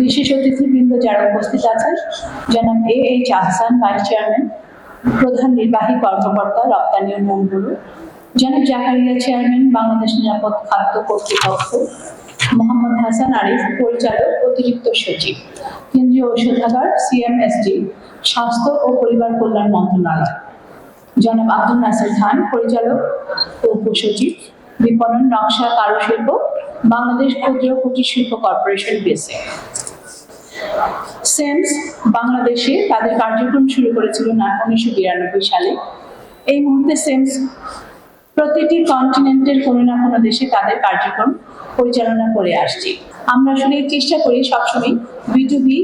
বিশেষ অতিথিবৃন্দ যারা উপস্থিত আছেন, জনাব A H Ahsan, vice chairman, প্রধান নির্বাহী কর্মকর্তা রপ্তানি উন্নয়ন ব্যুরো জনাব জাকারিয়া চেয়ারম্যান, বাংলাদেশ নিরাপদ খাদ্য কর্তৃপক্ষ, মোহাম্মদ হাসান আরিফ, পরিচালক, অতিরিক্ত সচিব, কেন্দ্রীয় ঔষধাগার, সিএমএসডি, স্বাস্থ্য ও পরিবার কল্যাণ মন্ত্রণালয়। জনাব আব্দুল নাসির খান, পরিচালক ও উপসচিব বিপণন, নকশা, কারুশিল্প, বাংলাদেশ ক্ষুদ্র কুটির শিল্প কর্পোরেশন বেসে সেমস বাংলাদেশে তাদের কার্যক্রম শুরু করেছিল উনিশশো বিরানব্বই সালে। এই মুহূর্তে সেমস প্রতিটি কন্টিনেন্টের কোনো না কোনো দেশে তাদের কার্যক্রম পরিচালনা করে আসছি। আমরা আসলে চেষ্টা করি সবসময় বি টু বি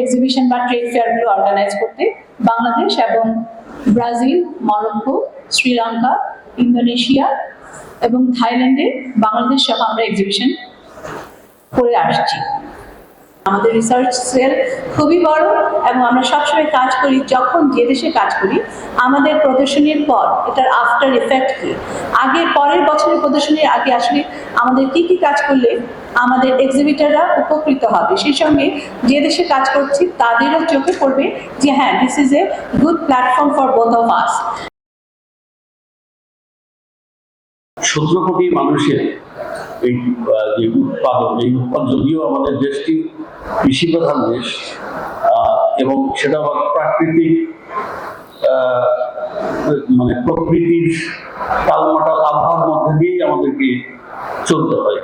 এক্সিবিশন বা ট্রেড ফেয়ারগুলো অর্গানাইজ করতে। বাংলাদেশ এবং ব্রাজিল, মরক্কো, শ্রীলঙ্কা ইন্দোনেশিয়া এবং থাইল্যান্ডে বাংলাদেশ সহ আমরা এক্সিবিশন করে আসছি। আমাদের রিসার্চ সেল খুবই বড় এবং আমরা সবসময় কাজ করি, যখন যে দেশে কাজ করি, আমাদের প্রদর্শনীর পর এটার আফটার এফেক্ট কি? আগে পরের বছরের প্রদর্শনীর আগে আসলে আমাদের কি কি কাজ করলে আমাদের এক্সিবিটাররা উপকৃত হবে? সেই সঙ্গে যে দেশে কাজ করছি, তাদেরও চোখে পড়বে যে হ্যাঁ this is a good platform for both of us সতেরো কোটি মানুষের এই যে উৎপাদন, এই যদিও আমাদের দেশটি কৃষি প্রধান দেশ এবং সেটা আবার প্রাকৃতিক মানে প্রকৃতির তালমাটাল আবহাওয়ার মধ্যে দিয়েই আমাদেরকে চলতে হয়।